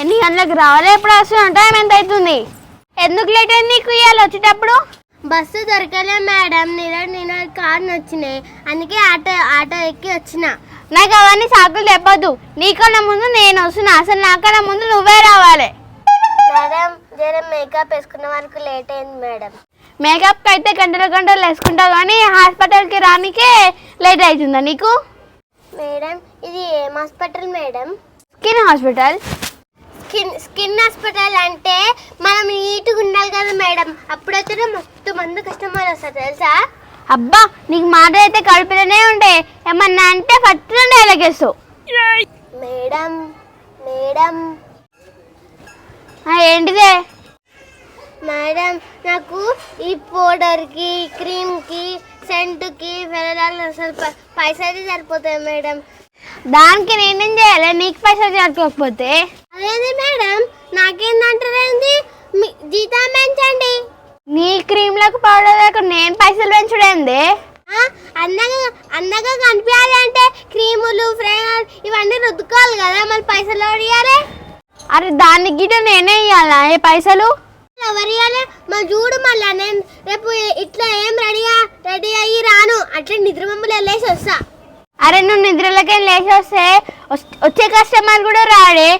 ఇక్కడికి రావాలి? ఎప్పుడు వస్తున్నా? టైం ఎంత అవుతుంది? ఎందుకు లేట్ అయింది నీకు ఇవాళ వచ్చేటప్పుడు? బస్సు దొరకలే మేడం. నేను నేను కార్ వచ్చినాయి అందుకే ఆటో ఆటో ఎక్కి వచ్చిన. నాకు అవన్నీ సాకులు చెప్పొద్దు. నీకన్నా ముందు నేను వస్తున్నా. అసలు నాకన్నా ముందు నువ్వే రావాలి. మేడం జర మేకప్ వేసుకున్న వరకు లేట్ అయింది మేడం. మేకప్కి అయితే గంటల గంటలు వేసుకుంటావు కానీ హాస్పిటల్కి రానికే లేట్ అవుతుందా నీకు? మేడం ఇది ఏం hospital madam? Skin hospital? Skin skin hospital అంటే మనం నీట్గా ఉండాలి కదా మేడం. అప్పుడైతే మస్తు మంది కస్టమర్ వస్తారు తెలుసా? అబ్బా నీకు మాట అయితే కడుపులోనే ఉండే. ఏమన్నా అంటే ఫస్ట్ డైలాగేస్తావు మేడం మేడం. ఏంటిదే? మేడం నాకు ఈ పౌడర్కి క్రీమ్కి సెంట్కి వెళ్ళాలి అసలు పైసలు సరిపోతాయి మేడం. దానికి నేనేం చేయాలి? నీకు పైసలు చేరుకోకపోతే అదేంది మేడం? నాకేందంటారేంది? జీతం పెంచండి. నీ క్రీమ్లకు పౌడర్ లేక నేను పైసలు పెంచుడేంది? అందంగా అందంగా కనిపించాలి అంటే క్రీములు ఫ్రేమర్ ఇవన్నీ రుద్దుకోవాలి కదా మరి పైసలు ఇవ్వాలి అరే దానికి గిట్ట నేనే ఇవ్వాలా ఏ పైసలు? ఎవరు ఇవ్వాలి మరి చూడు మళ్ళా నేను రేపు ఇట్లా ఏం రెడీగా రెడీ అయ్యి రాను. అట్లా నిద్ర మమ్మల్ని వెళ్ళేసి వస్తా. అరే నువ్వు నిద్రలకే లేచి వస్తే వస్- వచ్చే కస్టమర్ కూడా రాడే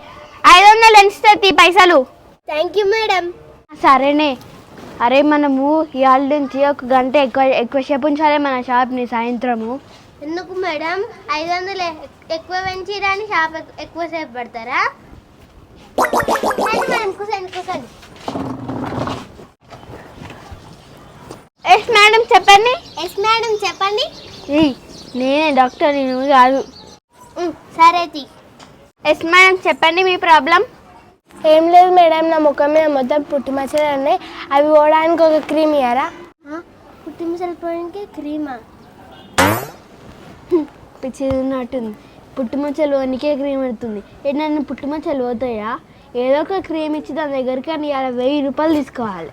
ఐదు వందలు ఎంచుతుంది పైసలు? థ్యాంక్ యూ మేడం సరేనే. అరే మనము ఇవాళ నుంచి ఒక గంట ఎక్కువ ఎక్కువసేపు ఉంచాలి మన షాప్ని సాయంత్రము. ఎందుకు మేడం ఐదు వందలు ఎక్కువ పెంచిరాని షాప్ ఎక్- ఎక్కువసేపు పడతారా? రండి మేడం కూర్చోండి కూర్చోండి ఎస్ మేడం చెప్పండి. ఎస్ మేడం చెప్పండి. ఏయ్, నేనే డాక్టర్ నువ్వు కాదు. ఉమ్, సరే తీ. ఎస్ మేడం చెప్పండి మీ ప్రాబ్లం. ఏం లేదు మేడం నా ముఖం మీద మొత్తం పుట్టుమచ్చలు ఉన్నాయి. అవి పోవడానికి ఒక క్రీమ్ ఇయ్యారా? పుట్టిమిసలు పోయినకి క్రీమా? పిచ్చి ఉన్నట్టుంది. పుట్టుమచ్చలు వనికే క్రీమ్ పెడుతుంది. ఏంటి నన్ను పుట్టుమచ్చలు పోతాయా? ఏదో ఒక క్రీమ్ ఇచ్చి దాని దగ్గరికి అని ఇవాళ వెయ్యి రూపాయలు తీసుకోవాలి.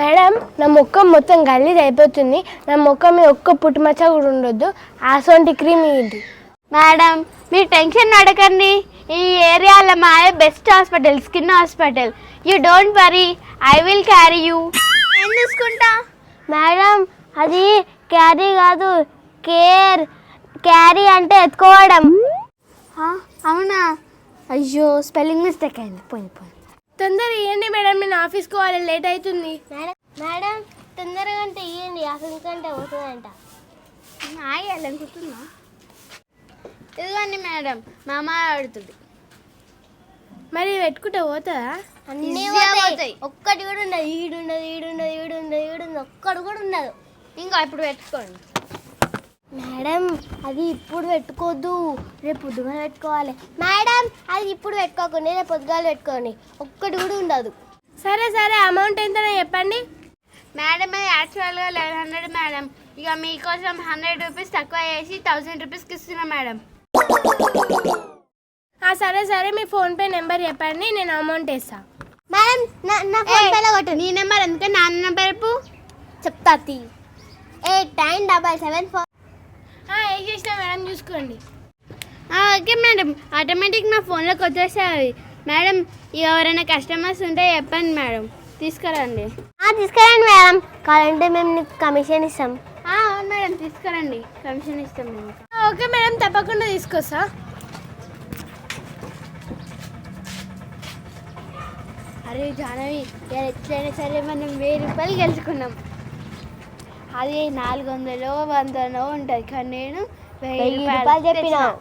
మేడం నా ముఖం మొత్తం గలీజ్ అయిపోతుంది. నా ముఖం మీద ఒక్క పుట్టుమచ్చ కూడా ఉండొద్దు. అసొంటి క్రీమ్ ఇయ్యండి. మేడం మీరు టెన్షన్ అడగండి ఈ ఏరియాలో మాదే best hospital skin hospital. You don't worry I will carry you. నేను చూసుకుంటా మేడం అది క్యారీ కాదు కేర్ క్యారీ అంటే ఎత్తుకోవడం. అవునా? అయ్యో స్పెల్లింగ్ మిస్టేక్ అయింది. పోయింది పోయింది తొందర ఇవ్వండి మేడం నేను ఆఫీస్కి పోవాలి లేట్ అవుతుంది. మేడం మేడం తొందరగా అంటే ఇవ్వండి ఆఫీస్ కంటే అవుతుందంట అనుకుంటున్నా. ఇదిగోండి మేడం మా అమ్మ ఆడుతుంది. మరి పెట్టుకుంటే పోతుందా అన్నీ పోతాయి. ఒక్కటి కూడా ఉండదు. ఈడుండదు ఈడుండదు ఈడుండదు ఈడుండదు ఒక్కటి కూడా ఉండదు. ఇంకా ఇప్పుడు పెట్టుకోండి. మేడం అది ఇప్పుడు పెట్టుకోవద్దు రేపు పొద్దుగాల పెట్టుకోవాలి. మేడం అది ఇప్పుడు పెట్టుకోకండి. రేపు పొద్దుగాల పెట్టుకోండి. ఒక్కటి కూడా ఉండదు. సరే సరే. అమౌంట్ ఎంతనో చెప్పండి. మేడం అది యాక్చువల్గా లెవెన్ హండ్రెడ్ మేడం. ఇక మీకోసం హండ్రెడ్ రూపీస్ తక్కువ చేసి థౌసండ్ రూపీస్కి ఇస్తున్నా మేడం. సరే సరే మీ ఫోన్పే నెంబర్ చెప్పండి నేను అమౌంట్ వేస్తా. మేడం నా నా ఫోన్ పేలో కొట్టు నీ నెంబర్ ఎందుకంటే నాన్న నెంబర్ చెప్తా తీ. Eight nine double seven four. ఏం చేసినా మేడం చూసుకోండి. Okay madam. ఆటోమేటిక్ నా ఫోన్లోకి వచ్చేసాయి మేడం ఎవరైనా కస్టమర్స్ ఉంటే చెప్పండి మేడం. తీసుకురండి. తీసుకురండి మేడం. కావాలంటే మేము నీకు కమిషన్ ఇస్తాం. అవును మేడం తీసుకురండి. కమిషన్ ఇస్తాం మేము. ఓకే మేడం తప్పకుండా తీసుకొస్తా. అరే జానవి ఎట్లయినా సరే మనం వెయ్యి రూపాయలు గెలుచుకున్నాం. అది నాలుగు వందలో వందలో ఉంటుంది. కానీ నేను వెయ్యి రూపాయలు చెప్పినావు.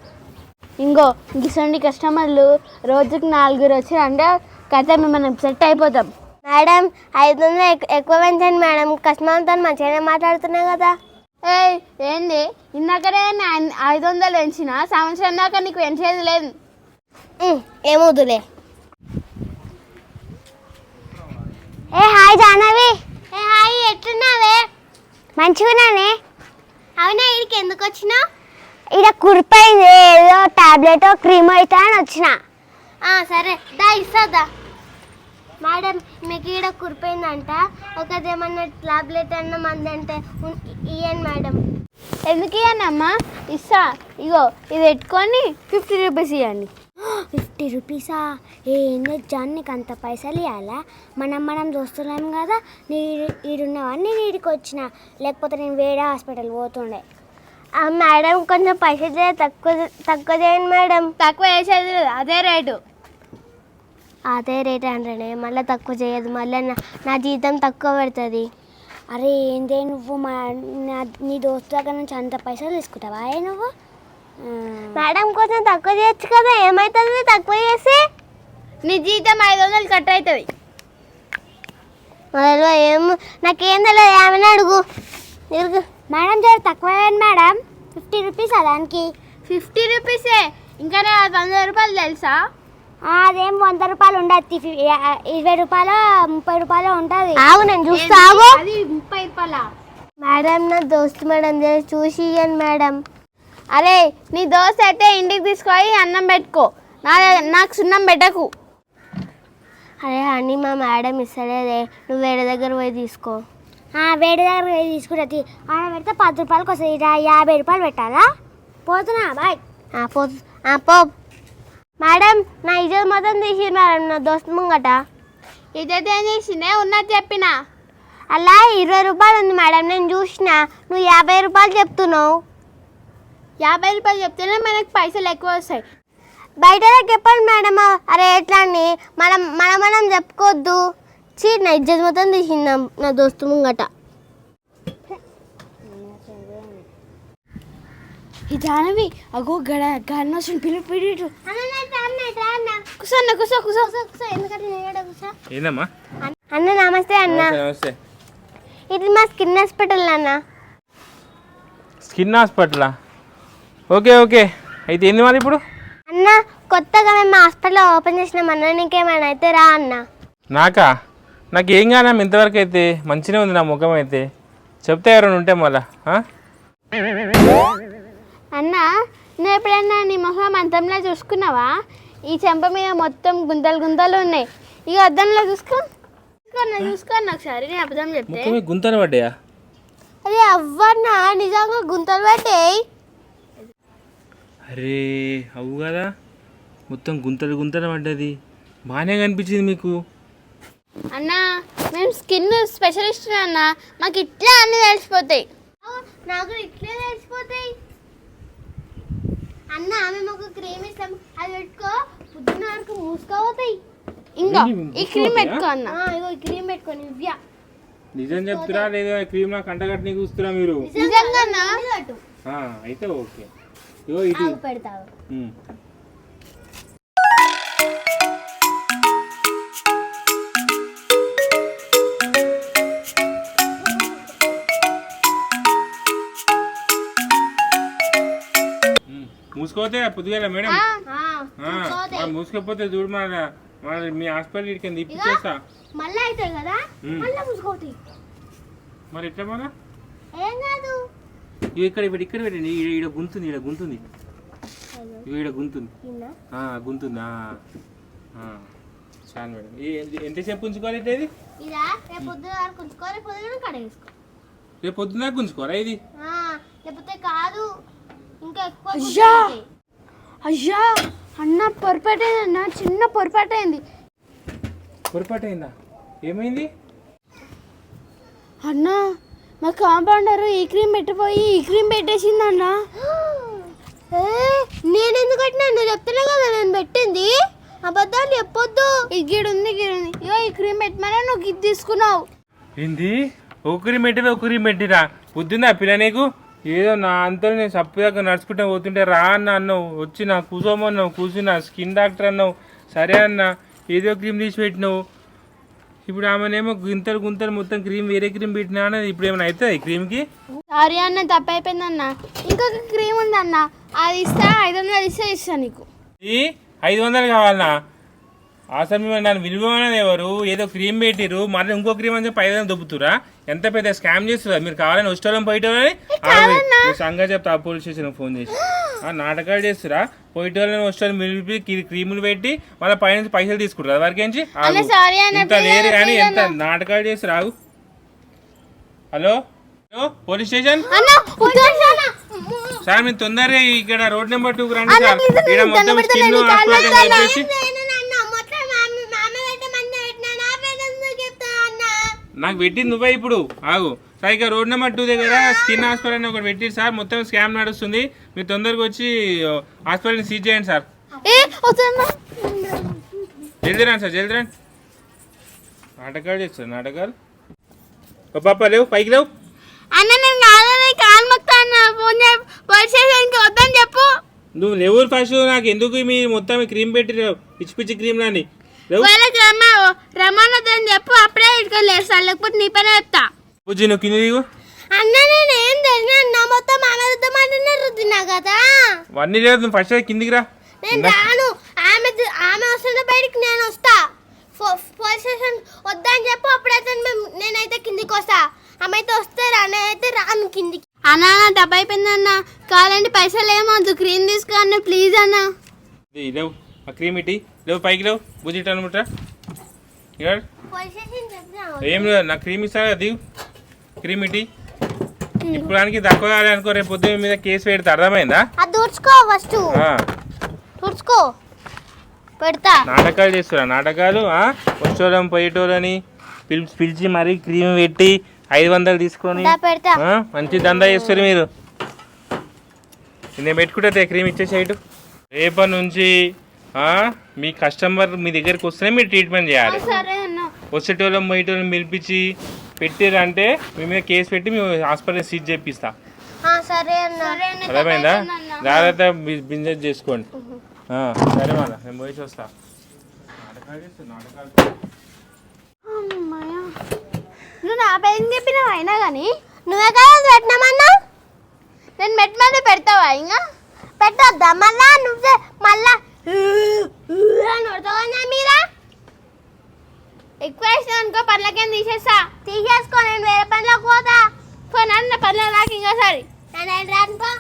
ఇంకో గిసండి కస్టమర్లు రోజుకి నలుగురు వచ్చారంటే కథ మనం సెట్ అయిపోతాం. మేడం ఐదు వందలు ఎక్కు- ఎక్కువ పెంచండి మేడం. కస్టమర్తో మంచిగానే మాట్లాడుతున్నాయి కదా. ఏయ్ ఏంది? ఇందాకనే ఐదు వందలు పెంచిన సంవత్సరం దాకా నీకు పెంచేది లేదు. ఏమవుతులే ఏ హాయ్ జాహ్నవి. ఏ హాయ్ ఎట్లున్నావే? మంచిగున్నానే? అవునా ఇక్కడికి ఎందుకు వచ్చినావు? ఇక్కడ కురిపోయింది ఏదో టాబ్లెట్ క్రీమ్ అయితే అని వచ్చిన. సరే దా ఇస్తుందా మేడం మీకు ఈడ కురిపోయిందంట. ఒకదేమన్నా టాబ్లెట్ అన్న మంది అంటే ఇయ్యండి మేడం. ఎందుకు ఇవ్వనమ్మా ఇస్తా. ఇగో ఇది పెట్టుకొని ఫిఫ్టీ రూపీస్ ఇవ్వండి ఫిఫ్టీ రూపీసా ఏందో జాన్ నీకు అంత పైసలు ఇవ్వాలా మనం మనం చూస్తున్నాం కదా నీ ఈడున్నవన్నీ నీడికి వచ్చిన. లేకపోతే నేను వేరే హాస్పిటల్ పోతుండే. మేడం కొంచెం పైసలు తక్కువ తక్కువ చేయండి మేడం. తక్కువ వేసేది లేదు, అదే రేటు. అదే రేట్ అంటే మళ్ళీ తక్కువ చేయదు మళ్ళీ నా నా జీతం తక్కువ పడుతుంది. అరే ఏందే నువ్వు మా నా- నీ దోస్తు దగ్గర నుంచి అంత పైసలు తీసుకుంటావా? ఏ నువ్వు? మేడం కొంచెం తక్కువ చేయొచ్చు కదా ఏమవుతుంది తక్కువ చేసి? నీ జీతం ఐదు వందలు కట్ అవుతుంది మొదలు ఏం నాకేం తెలియదు ఏమైనా అడుగు. మేడం జర తక్కువ మేడం. ఫిఫ్టీ రూపీస్ దానికి. ఫిఫ్టీ రూపీసే? ఇంకా నాకు వంద రూపాయలు తెలుసా? అదేం వంద రూపాయలు ఉండదు ఇరవై రూపాయలు ముప్పై రూపాయలు ఉంటుంది. ఆగు నేను చూస్తా ఆగు అది ముప్పై రూపాయల. మేడం నా దోస్తు మేడం చూసి ఇవ్వండి మేడం. అరే నీ దోశ అయితే ఇంటికి తీసుకొని అన్నం పెట్టుకో. నా నాకు సున్నం పెట్టకు. అరే హనీ మా మేడం ఇస్తలేదే. నువ్వు వేరే దగ్గర పోయి తీసుకో. ఆ, వేడి దగ్గర పోయి తీసుకుంటుంది ఆడ పెడితే పది రూపాయలకి వస్తుంది. యాభై రూపాయలు పెట్టాలా? పోతున్నా బాయ్. ఆ, పో ఆ, పో. మేడం నా ఇజ్జత్ మొత్తం తీసి మేడం నా దోస్తు ముంగట. ఇదైతే ఏం చేసిందే ఉన్నది చెప్పిన. అలా ఇరవై రూపాయలు ఉంది మేడం నేను చూసిన. నువ్వు యాభై రూపాయలు చెప్తున్నావు. యాభై రూపాయలు చెప్తేనే మనకు పైసలు ఎక్కువ వస్తాయి. బయట చెప్పండి మేడం అరే ఎట్లా అని మనం మనం మనం చెప్పుకోవద్దు. చీ నా ఇజ్జత్ మొత్తం తీసింది నా దోస్తు ముంగట. ఈ జానవి అగో గడ గన్నోసం పిలు పిడిటు కుసన్న కుసో కుసో. ఎందుకంటే కూర్చో ఏందమ్మా? అన్న నమస్తే అన్న. నమస్తే ఇది మా స్కిన్ హాస్పిటల్ అన్న. స్కిన్ హాస్పిటలా? Okay okay. అయితే ఏంది మరి ఇప్పుడు? అన్న కొత్తగా మేము హాస్పిటల్ ఓపెన్ చేసినాం అన్న. నీకేమైనా అయితే రా అన్న. నాకా? నాకు ఏం కాదమ్మా ఇంతవరకు అయితే. మంచిగా ఉంది నా ముఖం అయితే. చెప్తే ఎవరైనా ఉంటే మళ్ళా ఆ? అన్న నువ్వు ఎప్పుడన్నా నీ మొహం అంతంలో చూసుకున్నావా? ఈ చెంప మీద మొత్తం గుంతలు గుంతలు ఉన్నాయి. ఇక అద్దంలో చూసుకో. చూసుకోన్నా చూసుకోన్నా ఒకసారి నేను అబద్ధం చెప్తే. ముఖం గుంతలు పడ్డాయా? అరే అవ్వన్నా నిజంగా గుంతలు పట్టాయి అరే అవు కదా. మొత్తం గుంతలు గుంతలు పడ్డది. బాగానే కనిపించింది మీకు. అన్న మేము స్కిన్ స్పెషలిస్ట్ అన్న. మాకు ఇట్లా అన్ని తెలిసిపోతాయి. నాకు ఇట్లే తెలిసిపోతాయి. అన్న మేము ఒక క్రీమ్ ఇస్తాం అది పెట్టుకో పొద్దున్న వరకు మూసుకోపోతాయి ఇంకా ఈ క్రీమ్? పెట్టుకో అన్న. ఇగో ఈ క్రీమ్ పెట్టుకొని ఇవ్వా నిజం చెప్తురా లేదా క్రీమ్ నాకు కంటగట్టని చూస్తురా మీరు? నిజంగా అన్న ఆ, అయితే ఓకే. ఇగో ఇది. పెడతావు. మూసుకోతే పొద్దుగా మేడం. ఆ, మరి మూసుకోకపోతే చూడు మన మన మీ హాస్పిటల్ ఇక్కడికి ఇప్పించేస్తా మళ్ళీ అవుతాయి కదా. మళ్ళీ మూసుకోతాయి. మరి ఎట్లా మన ఏం కాదు. ఇవి ఇక్కడ ఇక్కడ ఇక్కడ పెట్టండి. ఈడ ఈడ గుంతుంది ఈడ గుంతుంది. ఇవి ఈడ గుంతుంది. గుంతుందా చాలు మేడం. ఎంతసేపు ఉంచుకోవాలి అయితే ఇది? ఇదా రేపు పొద్దున ఉంచుకోరా ఇది? లేకపోతే కాదు. ఇంకా ఎక్కువ అయ్యా! గుర్తుంటాయి. అయ్యా! అన్న పొరపాటైంది అన్న చిన్న పొరపాటైంది. పొరపాటు అయిందా ఏమైంది? అన్న మా కాంపౌండర్ ఈ క్రీమ్ పెట్టిపోయి ఈ క్రీమ్ పెట్టేసిందన్న ఏ, నేను ఎందుకు కట్టినా? నువ్వు చెప్తున్నా కదా నేను పెట్టింది. అబద్ధాలు చెప్పొద్దు. ఈ గీడు ఉంది గీడు ఉంది ఇగో ఈ క్రీమ్ పెట్టమని నువ్వు ఇది తీసుకున్నావు. ఏంది? ఒకరి మెట్టివే ఒకరి మెట్టిరా పొద్దుందా పిల్ల నీకు? ఏదో నా అంతా నేను సప్పు దగ్గర నడుచుకుంటూ పోతుంటే రా అన్న అన్నావు. వచ్చి నా కూసోమన్నావు కూర్చున్నా స్కిన్ డాక్టర్ అన్నావు. సరే అన్న ఏదో క్రీమ్ తీసి పెట్టినావు. ఇప్పుడు ఆమెనేమో గుంతలు గుంతలు మొత్తం క్రీమ్ వేరే క్రీమ్ పెట్టినా అన్నది. ఇప్పుడు ఏమైనా అవుతుంది క్రీమ్కి? సారీ అన్న తప్పైపోయింది అన్న ఇంకొక క్రీమ్ ఉంది అన్న అది ఇస్తా ఐదు వందలు ఇస్తే ఇస్తా నీకు. ఈ ఐదు వందలు కావాలనా? అసలు మేము నన్ను విలువఅనేది ఎవరు? ఏదో క్రీమ్ పెట్టిరు మళ్ళీ ఇంకో క్రీమ్ అని చెప్పి ఐదు దొబ్బుతురా? ఎంత పెద్ద స్కామ్ చేస్తురా మీరు కావాలని వచ్చేటోళ్ళం పోయేటోళ్ళని సంగతి చెప్తా. పోలీస్ స్టేషన్ ఫోన్ చేసి. ఆ, నాటకాలు చేస్తురా పోయేటోళ్ళని వచ్చేటోళ్ళని మిలిపి కి- క్రీములు పెట్టి వాళ్ళ పైన పైసలు తీసుకుంటారు. వరకేంచి ఇంత లేరు కానీ ఎంత నాటకాలు చేస్తురా ఆగు. Hello? Hello? Police station. Sir మీరు తొందరగా ఇక్కడ రోడ్ నెంబర్ టూ రండి సార్. ఇక్కడ మొత్తం స్కిన్ పెడతాను, నాకు పెట్టింది నువ్వే ఇప్పుడు. ఆగు. సార్ ఇక రోడ్ నెంబర్ టూ దగ్గర స్కిన్ హాస్పిటల్ అని ఒకటి పెట్టింది సార్. మొత్తం స్కామ్ నడుస్తుంది. మీరు తొందరగా వచ్చి హాస్పిటల్ని సీజ్ చేయండి సార్. జల్దీ రండి సార్ జల్దీ రండి. నాటకాలు చేస్తారు నాటకాలు. ఓ పాప లేవు పైకి లేవు. అన్న నేను కాదని కాలు మొక్తా అన్న ఫోన్ చేయ పోలీస్ స్టేషన్కి వద్దని చెప్పు. నువ్వు లేవు ఫస్ట్ నాకు ఎందుకు మీ మొత్తం క్రీమ్ పెట్టి పిచ్చి పిచ్చి క్రీమ్ లేవు వాళ్ళకి రమ్మ రమ్మన్నదని చెప్పు అప్పుడే ఇటుకొని లేస్తాను లేకపోతే నీ పనే చెప్తా. బుజ్జి నువ్వు కింద దిగు. అన్న నేను ఏం తెలిసిన అన్న మొత్తం మామ రుద్దమంటేనే రుద్దినా కదా? అవన్నీ లేదు నువ్వు ఫస్ట్ కిందికి రా. నేను రాను. ఆమె దు- ఆమె వస్తుంటే బయటికి నేను వస్తా. ఫో- పోలీస్ స్టేషన్ వద్దని చెప్పు అప్పుడైతే మేము- నేనైతే కిందికి వస్తా. ఆమె అయితే వస్తే రా నేనైతే రాను కిందికి. అన్న నా డబ్బు అయిపోయింది అన్న. కావాలంటే పైసలు ఏమొద్దు క్రీమ్ తీసుకో అన్న ప్లీజ్ అన్న. ఇది లేవు ఆ క్రీమ్ ఇటీ? లేవు పైకి లేవు. బుజ్జి ఇటు అనమాట ఇక్కడ ఏం లేదు నా క్రీమ్ ఇస్తా కదా దిగు. క్రీమ్ ఇటీ. ఇప్పుడు దానికి తక్కువ అనుకో రేపు పొద్దున్న మీద కేసు పెడితే అర్థమైందా? అది దూడ్చుకో ఫస్ట్. తుడుచుకో. పెడతా. నాటకాలు చేస్తురా నాటకాలు ఆ? వచ్చేటోళ్ళం పోయేటోళ్ళని పిలిచి పిలిచి మరీ క్రీమ్ పెట్టి ఐదు వందలు తీసుకొని మంచి దందా చేస్తారు మీరు. నేను పెట్టుకుంటే క్రీమ్ ఇచ్చేసేయటు రేపటి నుంచి మీ కస్టమర్ మీ దగ్గరికి వస్తేనే మీరు ట్రీట్మెంట్ చేయాలి. సరే అన్న. వచ్చేటోళ్ళం పోయేటోళ్ళని పిలిపించి పెట్టారంటే మీ మీద కేసు పెట్టి మేము హాస్పిటల్ సీజ్ చేపిస్తా. ఆ, సరే అన్న. సరే అన్న. అర్థమైందా. జాగ్రత్త బిజినెస్ చేసుకోండి. ఆ, సరే మళ్ళా నేను పోయి అమ్మయ్య. నువ్వు నా పేరు చెప్పినావు అయినా కానీ? నువ్వే కదా పెట్టినామన్నా నేను మెట్మంది పెడతావా ఇంకా? పెట్టొద్దా? మళ్ళా నువ్వే మళ్ళా అని కొడతావా మీద ఎక్కువ వేసిన అనుకో పర్లకేం తీసేస్తా. తీసేసుకో నేను వేరే పనిలోకి పోతా. ఫోన్ అన్న పర్ల నాకు ఇంకా సరే నేను రానుకో